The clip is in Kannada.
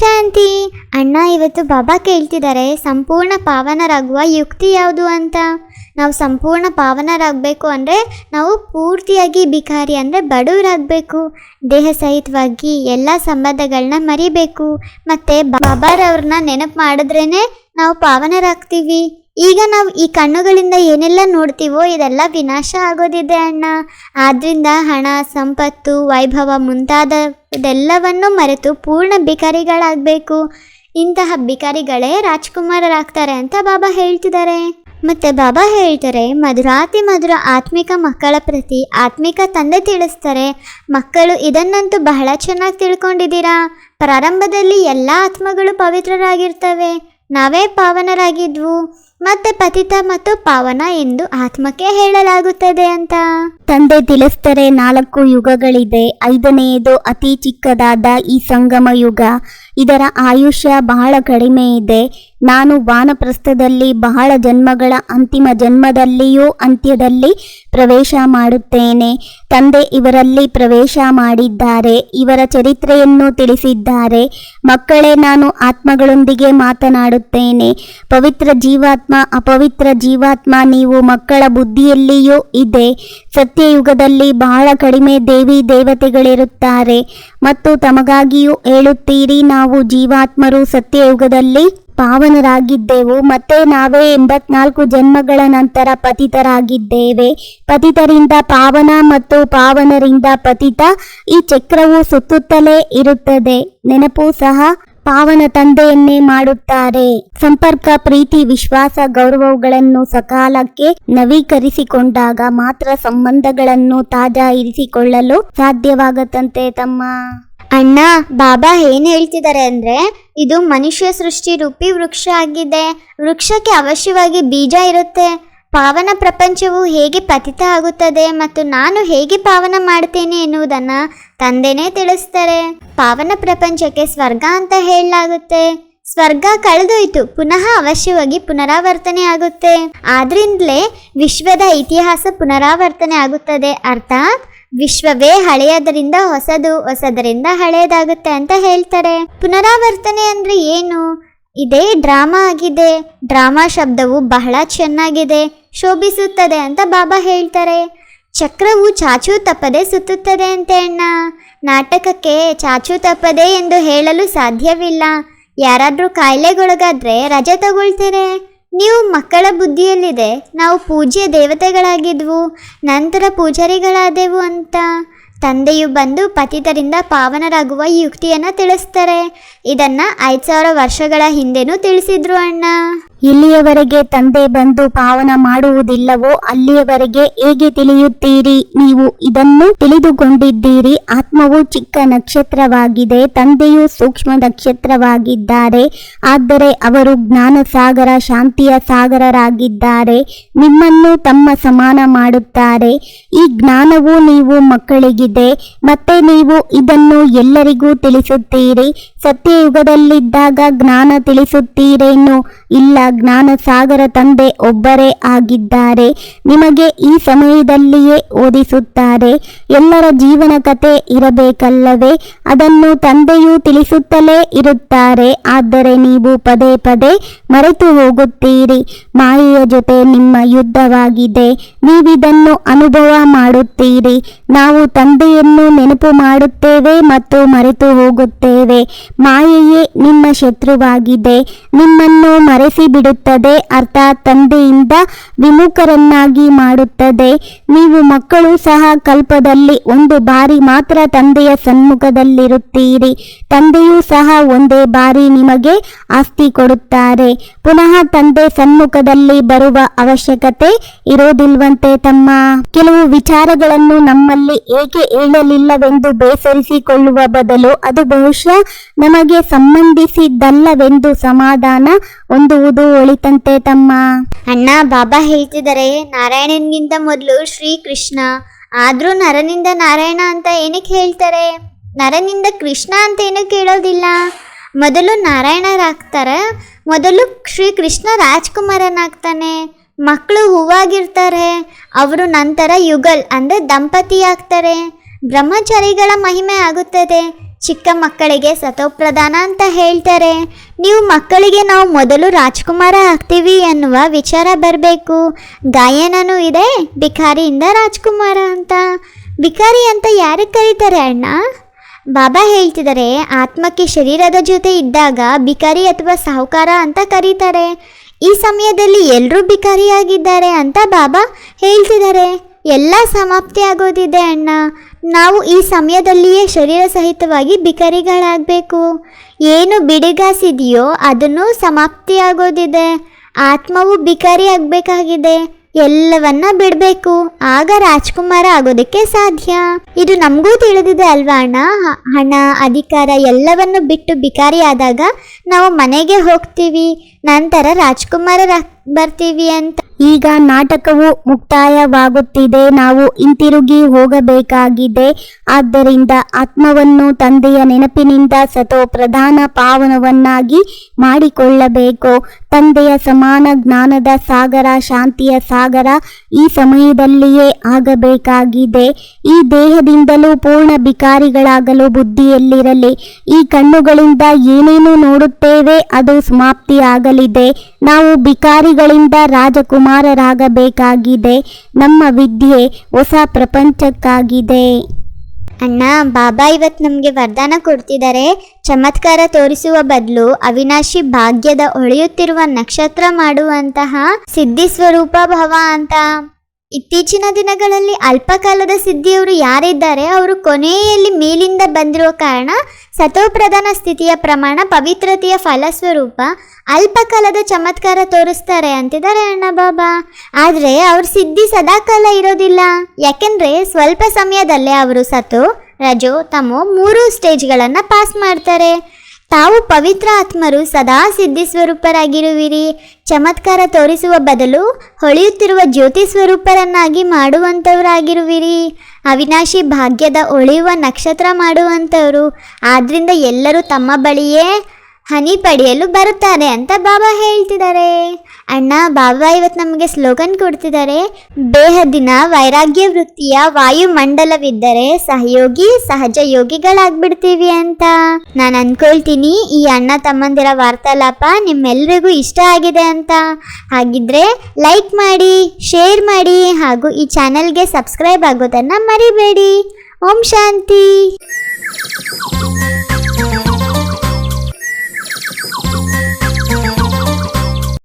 ಶಾಂತಿ. ಅಣ್ಣ ಇವತ್ತು ಬಾಬಾ ಕೇಳ್ತಿದ್ದಾರೆ ಸಂಪೂರ್ಣ ಪಾವನರಾಗುವ ಯುಕ್ತಿ ಯಾವುದು ಅಂತ. ನಾವು ಸಂಪೂರ್ಣ ಪಾವನರಾಗಬೇಕು ಅಂದರೆ ನಾವು ಪೂರ್ತಿಯಾಗಿ ಬಿಕಾರಿ ಅಂದರೆ ಬಡವರಾಗಬೇಕು. ದೇಹ ಸಹಿತವಾಗಿ ಎಲ್ಲ ಸಂಬಂಧಗಳನ್ನ ಮರಿಬೇಕು. ಮತ್ತು ಬಾಬಾರವ್ರನ್ನ ನೆನಪು ಮಾಡಿದ್ರೇ ನಾವು ಪಾವನರಾಗ್ತೀವಿ. ಈಗ ನಾವು ಈ ಕಣ್ಣುಗಳಿಂದ ಏನೆಲ್ಲ ನೋಡ್ತೀವೋ ಇದೆಲ್ಲ ವಿನಾಶ ಆಗೋದಿದೆ ಅಣ್ಣ. ಆದ್ದರಿಂದ ಹಣ, ಸಂಪತ್ತು, ವೈಭವ ಮುಂತಾದ ಇದೆಲ್ಲವನ್ನು ಮರೆತು ಪೂರ್ಣ ಬಿಕಾರಿಗಳಾಗಬೇಕು ಇಂತಹ ಬಿಕಾರಿಗಳೇ ರಾಜ್ಕುಮಾರರಾಗ್ತಾರೆ ಅಂತ ಬಾಬಾ ಹೇಳ್ತಿದ್ದಾರೆ. ಮತ್ತೆ ಬಾಬಾ ಹೇಳ್ತಾರೆ, ಮಧುರಾತಿ ಮಧುರ ಆತ್ಮಿಕ ಮಕ್ಕಳ ಪ್ರತಿ ಆತ್ಮಿಕ ತಂದೆ ತಿಳಿಸ್ತಾರೆ. ಮಕ್ಕಳು ಇದನ್ನಂತೂ ಬಹಳ ಚೆನ್ನಾಗಿ ತಿಳ್ಕೊಂಡಿದ್ದೀರಾ? ಪ್ರಾರಂಭದಲ್ಲಿ ಎಲ್ಲ ಆತ್ಮಗಳು ಪವಿತ್ರರಾಗಿರ್ತವೆ. ನಾವೇ ಪಾವನರಾಗಿದ್ವು. ಮತ್ತೆ ಪತಿತ ಮತ್ತು ಪಾವನ ಎಂದು ಆತ್ಮಕ್ಕೆ ಹೇಳಲಾಗುತ್ತದೆ ಅಂತ. ತಂದೆ ತಿಳಿಸ್ತಾರೆ ನಾಲ್ಕು ಯುಗಗಳಿದೆ. ಐದನೆಯದು ಅತಿ ಚಿಕ್ಕದಾದ ಈ ಸಂಗಮ ಯುಗ. ಇದರ ಆಯುಷ್ಯ ಬಹಳ ಕಡಿಮೆ ಇದೆ. ನಾನು ವಾನಪ್ರಸ್ಥದಲ್ಲಿ, ಬಹಳ ಜನ್ಮಗಳ ಅಂತಿಮ ಜನ್ಮದಲ್ಲಿಯೂ ಅಂತ್ಯದಲ್ಲಿ ಪ್ರವೇಶ ಮಾಡುತ್ತೇನೆ. ತಂದೆ ಇವರಲ್ಲಿ ಪ್ರವೇಶ ಮಾಡಿದ್ದಾರೆ. ಇವರ ಚರಿತ್ರೆಯನ್ನು ತಿಳಿಸಿದ್ದಾರೆ. ಮಕ್ಕಳೇ, ನಾನು ಆತ್ಮಗಳೊಂದಿಗೆ ಮಾತನಾಡುತ್ತೇನೆ. ಪವಿತ್ರ ಜೀವಾತ್ಮ ಅಪವಿತ್ರ ಜೀವಾತ್ಮ, ನೀವು ಮಕ್ಕಳ ಬುದ್ಧಿಯಲ್ಲಿಯೂ ಇದೆ. ಸತ್ಯಯುಗದಲ್ಲಿ ಬಹಳ ಕಡಿಮೆ ದೇವಿ ದೇವತೆಗಳಿರುತ್ತಾರೆ. ಮತ್ತು ತಮಗಾಗಿಯೂ ಹೇಳುತ್ತೀರಿ, ನಾವು ಜೀವಾತ್ಮರು ಸತ್ಯಯುಗದಲ್ಲಿ ಪಾವನರಾಗಿದ್ದೆವು. ಮತ್ತೆ ನಾವೇ ಎಂಬತ್ನಾಲ್ಕು ಜನ್ಮಗಳ ನಂತರ ಪತಿತರಾಗಿದ್ದೇವೆ. ಪತಿತರಿಂದ ಪಾವನ ಮತ್ತು ಪಾವನರಿಂದ ಪತಿತ. ಈ ಚಕ್ರವು ಸುತ್ತುತ್ತಲೇ ಇರುತ್ತದೆ. ನೆನಪು ಸಹ ಪಾವನ ತಂದೆಯನ್ನೇ ಮಾಡುತ್ತಾರೆ. ಸಂಪರ್ಕ, ಪ್ರೀತಿ, ವಿಶ್ವಾಸ, ಗೌರವಗಳನ್ನು ಸಕಾಲಕ್ಕೆ ನವೀಕರಿಸಿಕೊಂಡಾಗ ಮಾತ್ರ ಸಂಬಂಧಗಳನ್ನು ತಾಜಾ ಇರಿಸಿಕೊಳ್ಳಲು ಸಾಧ್ಯವಾಗತ್ತಂತೆ ತಮ್ಮ. ಅಣ್ಣ, ಬಾಬಾ ಏನ್ ಹೇಳ್ತಿದ್ದಾರೆ ಅಂದ್ರೆ, ಇದು ಮನುಷ್ಯ ಸೃಷ್ಟಿ ರೂಪಿ ವೃಕ್ಷ ಆಗಿದೆ. ವೃಕ್ಷಕ್ಕೆ ಅವಶ್ಯವಾಗಿ ಬೀಜ ಇರುತ್ತೆ. ಪಾವನ ಪ್ರಪಂಚವು ಹೇಗೆ ಪತಿತ ಆಗುತ್ತದೆ ಮತ್ತು ನಾನು ಹೇಗೆ ಪಾವನ ಮಾಡ್ತೇನೆ ಎನ್ನುವುದನ್ನು ತಂದೆನೇ ತಿಳಿಸ್ತಾರೆ. ಪಾವನ ಪ್ರಪಂಚಕ್ಕೆ ಸ್ವರ್ಗ ಅಂತ ಹೇಳಲಾಗುತ್ತೆ. ಸ್ವರ್ಗ ಕಳೆದೋಯ್ತು, ಪುನಃ ಅವಶ್ಯವಾಗಿ ಪುನರಾವರ್ತನೆ ಆಗುತ್ತೆ. ಆದ್ರಿಂದಲೇ ವಿಶ್ವದ ಇತಿಹಾಸ ಪುನರಾವರ್ತನೆ ಆಗುತ್ತದೆ. ಅರ್ಥಾತ್, ವಿಶ್ವವೇ ಹಳೆಯದರಿಂದ ಹೊಸದು, ಹೊಸದರಿಂದ ಹಳೆಯದಾಗುತ್ತೆ ಅಂತ ಹೇಳ್ತಾರೆ. ಪುನರಾವರ್ತನೆ ಅಂದ್ರೆ ಏನು? ಇದೇ ಡ್ರಾಮಾ ಆಗಿದೆ. ಡ್ರಾಮಾ ಶಬ್ದವು ಬಹಳ ಚೆನ್ನಾಗಿದೆ. ಶೋಭಿಸುತ್ತದೆ ಅಂತ ಬಾಬಾ ಹೇಳ್ತಾರೆ. ಚಕ್ರವು ಚಾಚು ತಪ್ಪದೆ ಸುತ್ತುತ್ತದೆ ಅಂತೆ ಅಣ್ಣ. ನಾಟಕಕ್ಕೆ ಚಾಚು ತಪ್ಪದೆ ಎಂದು ಹೇಳಲು ಸಾಧ್ಯವಿಲ್ಲ. ಯಾರಾದರೂ ಕಾಯಿಲೆಗೊಳಗಾದ್ರೆ ರಜೆ ತಗೊಳ್ತಾರೆ ನೀವು ಮಕ್ಕಳ ಬುದ್ಧಿಯಲ್ಲಿದೆ. ನಾವು ಪೂಜ್ಯ ದೇವತೆಗಳಾಗಿದ್ವು. ನಂತರ ಪೂಜಾರಿಗಳಾದೆವು ಅಂತ. ತಂದೆಯು ಬಂದು ಪತಿತರಿಂದ ಪಾವನರಾಗುವ ಯುಕ್ತಿಯನ್ನು ತಿಳಿಸ್ತಾರೆ. ಇದನ್ನು ಐದು ಸಾವಿರ ವರ್ಷಗಳ ಹಿಂದೆನೂ ತಿಳಿಸಿದ್ರು ಅಣ್ಣ. ಇಲ್ಲಿಯವರೆಗೆ ತಂದೆ ಬಂದು ಪಾವನ ಮಾಡುವುದಿಲ್ಲವೋ ಅಲ್ಲಿಯವರೆಗೆ ಹೇಗೆ ತಿಳಿಯುತ್ತೀರಿ? ನೀವು ಇದನ್ನು ತಿಳಿದುಕೊಂಡಿದ್ದೀರಿ. ಆತ್ಮವು ಚಿಕ್ಕ ನಕ್ಷತ್ರವಾಗಿದೆ. ತಂದೆಯು ಸೂಕ್ಷ್ಮ ನಕ್ಷತ್ರವಾಗಿದ್ದಾರೆ. ಆದರೆ ಅವರು ಜ್ಞಾನ ಸಾಗರ ಶಾಂತಿಯ ಸಾಗರರಾಗಿದ್ದಾರೆ. ನಿಮ್ಮನ್ನು ತಮ್ಮ ಸಮಾನ ಮಾಡುತ್ತಾರೆ. ಈ ಜ್ಞಾನವು ನೀವು ಮಕ್ಕಳಿಗಿದೆ. ಮತ್ತೆ ನೀವು ಇದನ್ನು ಎಲ್ಲರಿಗೂ ತಿಳಿಸುತ್ತೀರಿ. ಸತ್ಯಯುಗದಲ್ಲಿದ್ದಾಗ ಜ್ಞಾನ ತಿಳಿಸುತ್ತೀರೇನು? ಇಲ್ಲ, ಜ್ಞಾನ ಸಾಗರ ತಂದೆ ಒಬ್ಬರೇ ಆಗಿದ್ದಾರೆ. ನಿಮಗೆ ಈ ಸಮಯದಲ್ಲಿಯೇ ಓದಿಸುತ್ತಾರೆ. ಎಲ್ಲರ ಜೀವನ ಕಥೆ ಇರಬೇಕಲ್ಲವೇ? ಅದನ್ನು ತಂದೆಯು ತಿಳಿಸುತ್ತಲೇ ಇರುತ್ತಾರೆ. ಆದರೆ ನೀವು ಪದೇ ಪದೇ ಮರೆತು ಹೋಗುತ್ತೀರಿ. ಮಾಯೆಯ ಜೊತೆ ನಿಮ್ಮ ಯುದ್ಧವಾಗಿದೆ. ನೀವಿದನ್ನು ಅನುಭವ ಮಾಡುತ್ತೀರಿ. ನಾವು ತಂದೆಯನ್ನು ನೆನಪು ಮಾಡುತ್ತೇವೆ ಮತ್ತು ಮರೆತು ಹೋಗುತ್ತೇವೆ. ಮಾಯೆಯೇ ನಿಮ್ಮ ಶತ್ರುವಾಗಿದೆ, ನಿಮ್ಮನ್ನು ಮರೆಸಿ ಬಿಡುತ್ತದೆ ಅರ್ಥಾತ್ ತಂದೆಯಿಂದ ವಿಮುಖರನ್ನಾಗಿ ಮಾಡುತ್ತದೆ. ನೀವು ಮಕ್ಕಳು ಸಹ ಕಲ್ಪದಲ್ಲಿ ಒಂದು ಬಾರಿ ಮಾತ್ರ ತಂದೆಯ ಸನ್ಮುಖದಲ್ಲಿರುತ್ತೀರಿ. ತಂದೆಯೂ ಸಹ ಒಂದೇ ಬಾರಿ ನಿಮಗೆ ಆಸ್ತಿ ಕೊಡುತ್ತಾರೆ. ಪುನಃ ತಂದೆ ಸನ್ಮುಖದಲ್ಲಿ ಬರುವ ಅವಶ್ಯಕತೆ ಇರೋದಿಲ್ವಂತೆ ತಮ್ಮ. ಕೆಲವು ವಿಚಾರಗಳನ್ನು ನಮ್ಮಲ್ಲಿ ಏಕೆ ಹೇಳಲಿಲ್ಲವೆಂದು ಬೇಸರಿಸಿಕೊಳ್ಳುವ ಬದಲು ಅದು ಬಹುಶಃ ನಮಗೆ ಸಂಬಂಧಿಸಿದ್ದಲ್ಲವೆಂದು ಸಮಾಧಾನ ಹೊಂದುವುದು ಒಳಿತಂತೆ ತಮ್ಮ. ಅಣ್ಣ, ಬಾಬಾ ಹೇಳ್ತಿದ್ದಾರೆ ನಾರಾಯಣನಿಗಿಂತ ಮೊದಲು ಶ್ರೀಕೃಷ್ಣ. ಆದ್ರೂ ನರನಿಂದ ನಾರಾಯಣ ಅಂತ ಏನಕ್ಕೆ ಹೇಳ್ತಾರೆ? ನರನಿಂದ ಕೃಷ್ಣ ಅಂತ ಏನಕ್ಕೆ ಕೇಳೋದಿಲ್ಲ. ಮೊದಲು ನಾರಾಯಣರಾಗ್ತಾರೆ, ಮೊದಲು ಶ್ರೀಕೃಷ್ಣ ರಾಜ್ಕುಮಾರನಾಗ್ತಾನೆ. ಮಕ್ಕಳು ಹೂವಾಗಿರ್ತಾರೆ, ಅವರು ನಂತರ ಯುಗಲ್, ಅಂದರೆ ದಂಪತಿ ಆಗ್ತಾರೆ ಬ್ರಹ್ಮಚಾರಿಗಳ ಮಹಿಮೆ ಆಗುತ್ತದೆ. ಚಿಕ್ಕ ಮಕ್ಕಳಿಗೆ ಸತೋಪ್ರಧಾನ ಅಂತ ಹೇಳ್ತಾರೆ. ನೀವು ಮಕ್ಕಳಿಗೆ ನಾವು ಮೊದಲು ರಾಜ್ಕುಮಾರ ಆಗ್ತೀವಿ ಅನ್ನುವ ವಿಚಾರ ಬರಬೇಕು. ಗಾಯನನೂ ಇದೆ, ಭಿಕಾರಿಯಿಂದ ರಾಜ್ಕುಮಾರ ಅಂತ. ಭಿಕಾರಿ ಅಂತ ಯಾರಿಗೆ ಕರೀತಾರೆ ಅಣ್ಣ? ಬಾಬಾ ಹೇಳ್ತಿದ್ದಾರೆ, ಆತ್ಮಕ್ಕೆ ಶರೀರದ ಜೊತೆ ಇದ್ದಾಗ ಭಿಕಾರಿ ಅಥವಾ ಸಾಹುಕಾರ ಅಂತ ಕರೀತಾರೆ. ಈ ಸಮಯದಲ್ಲಿ ಎಲ್ಲರೂ ಭಿಕಾರಿಯಾಗಿದ್ದಾರೆ ಅಂತ ಬಾಬಾ ಹೇಳ್ತಿದ್ದಾರೆ. ಎಲ್ಲ ಸಮಾಪ್ತಿ ಆಗೋದಿದೆ ಅಣ್ಣ. ನಾವು ಈ ಸಮಯದಲ್ಲಿಯೇ ಶರೀರ ಸಹಿತವಾಗಿ ಬಿಕರಿಗಳಾಗಬೇಕು. ಏನು ಬಿಡಿಗಾಸಿದೆಯೋ ಅದನ್ನು ಸಮಾಪ್ತಿಯಾಗೋದಿದೆ. ಆತ್ಮವು ಭಿಕಾರಿ ಆಗಬೇಕಾಗಿದೆ. ಎಲ್ಲವನ್ನ ಬಿಡಬೇಕು. ಆಗ ರಾಜ್ಕುಮಾರ ಆಗೋದಕ್ಕೆ ಸಾಧ್ಯ. ಇದು ನಮಗೂ ತಿಳಿದಿದೆ ಅಲ್ವಾ ಅಣ್ಣ? ಹಣ, ಅಧಿಕಾರ ಎಲ್ಲವನ್ನು ಬಿಟ್ಟು ಬಿಕಾರಿ ಆದಾಗ ನಾವು ಮನೆಗೆ ಹೋಗ್ತೀವಿ. ನಂತರ ರಾಜ್ಕುಮಾರ ಬರ್ತೀವಿ ಅಂತ. ಈಗ ನಾಟಕವು ಮುಕ್ತಾಯವಾಗುತ್ತಿದೆ. ನಾವು ಹಿಂತಿರುಗಿ ಹೋಗಬೇಕಾಗಿದೆ. ಆದ್ದರಿಂದ ಆತ್ಮವನ್ನು ತಂದೆಯ ನೆನಪಿನಿಂದ ಸತೋ ಪ್ರಧಾನ ಪಾವನವನ್ನಾಗಿ ಮಾಡಿಕೊಳ್ಳಬೇಕು. ತಂದೆಯ ಸಮಾನ ಜ್ಞಾನದ ಸಾಗರ, ಶಾಂತಿಯ ಸಾಗರ ಈ ಸಮಯದಲ್ಲಿಯೇ ಆಗಬೇಕಾಗಿದೆ. ಈ ದೇಹದಿಂದಲೂ ಪೂರ್ಣ ಭಿಕಾರಿಗಳಾಗಲು ಬುದ್ಧಿಯಲ್ಲಿರಲಿ. ಈ ಕಣ್ಣುಗಳಿಂದ ಏನೇನು ನೋಡುತ್ತೇವೆ ಅದು ಸಮಾಪ್ತಿಯಾಗಲಿದೆ ನಾವು ಭಿಕಾರಿಗಳಿಂದ ರಾಜಕುಮಾರರಾಗಬೇಕಾಗಿದೆ. ನಮ್ಮ ವಿದ್ಯೆ ಹೊಸ ಪ್ರಪಂಚಕ್ಕಾಗಿದೆ. ಅಣ್ಣ, ಬಾಬಾ ಇವತ್ತು ನಮಗೆ ವರದಾನ ಕೊಡ್ತಿದ್ದಾರೆ. ಚಮತ್ಕಾರ ತೋರಿಸುವ ಬದಲು ಅವಿನಾಶಿ ಭಾಗ್ಯದ ಹೊಳೆಯುತ್ತಿರುವ ನಕ್ಷತ್ರ ಮಾಡುವಂತಹ ಸಿದ್ಧಿ ಸ್ವರೂಪ ಭವ ಅಂತ. ಇತ್ತೀಚಿನ ದಿನಗಳಲ್ಲಿ ಅಲ್ಪಕಾಲದ ಸಿದ್ಧಿಯವರು ಯಾರಿದ್ದಾರೆ? ಅವರು ಕೊನೆಯಲ್ಲಿ ಮೇಲಿಂದ ಬಂದಿರುವ ಕಾರಣ ಸತೋಪ್ರಧಾನ ಸ್ಥಿತಿಯ ಪ್ರಮಾಣ, ಪವಿತ್ರತೆಯ ಫಲಸ್ವರೂಪ, ಅಲ್ಪಕಾಲದ ಚಮತ್ಕಾರ ತೋರಿಸ್ತಾರೆ ಅಂತಿದ್ದಾರೆ ಅಣ್ಣ ಬಾಬಾ. ಆದರೆ ಅವ್ರ ಸಿದ್ಧಿ ಸದಾಕಾಲ ಇರೋದಿಲ್ಲ. ಯಾಕೆಂದ್ರೆ ಸ್ವಲ್ಪ ಸಮಯದಲ್ಲೇ ಅವರು ಸತು ರಜೋ, ತಮೋ ಮೂರು ಸ್ಟೇಜ್ಗಳನ್ನು ಪಾಸ್ ಮಾಡ್ತಾರೆ. ತಾವು ಪವಿತ್ರ ಆತ್ಮರು ಸದಾ ಸಿದ್ಧಿ ಸ್ವರೂಪರಾಗಿರುವಿರಿ. ಚಮತ್ಕಾರ ತೋರಿಸುವ ಬದಲು ಹೊಳೆಯುತ್ತಿರುವ ಜ್ಯೋತಿ ಸ್ವರೂಪರನ್ನಾಗಿ ಮಾಡುವಂಥವರಾಗಿರುವಿರಿ ಅವಿನಾಶಿ ಭಾಗ್ಯದ ಒಳೆಯುವ ನಕ್ಷತ್ರ ಮಾಡುವಂಥವರು ಆದ್ದರಿಂದ ಎಲ್ಲರೂ ತಮ್ಮ ಬಳಿಯೇ ಹನಿ ಪಡೆಯಲು ಬರುತ್ತಾರೆ ಅಂತ ಬಾಬಾ ಹೇಳ್ತಿದ್ದಾರೆ. ಅಣ್ಣ, ಬಾಬಾ ಇವತ್ತು ನಮಗೆ ಸ್ಲೋಗನ್ ಕೊಡ್ತಿದ್ದಾರೆ ಬೇಹದಿನ ವೈರಾಗ್ಯ ವೃತ್ತಿಯ ವಾಯುಮಂಡಲವಿದ್ದರೆ ಸಹಯೋಗಿ ಸಹಜ ಯೋಗಿಗಳಾಗ್ಬಿಡ್ತೀವಿ ಅಂತ. ನಾನು ಅನ್ಕೊಳ್ತೀನಿ, ಈ ಅಣ್ಣ ತಮ್ಮಂದಿರ ವಾರ್ತಾಲಾಪ ನಿಮ್ಮೆಲ್ರಿಗೂ ಇಷ್ಟ ಆಗಿದೆ ಅಂತ. ಹಾಗಿದ್ರೆ ಲೈಕ್ ಮಾಡಿ, ಶೇರ್ ಮಾಡಿ ಹಾಗೂ ಈ ಚಾನೆಲ್ಗೆ ಸಬ್ಸ್ಕ್ರೈಬ್ ಆಗೋದನ್ನು ಮರಿಬೇಡಿ. ಓಂ ಶಾಂತಿ.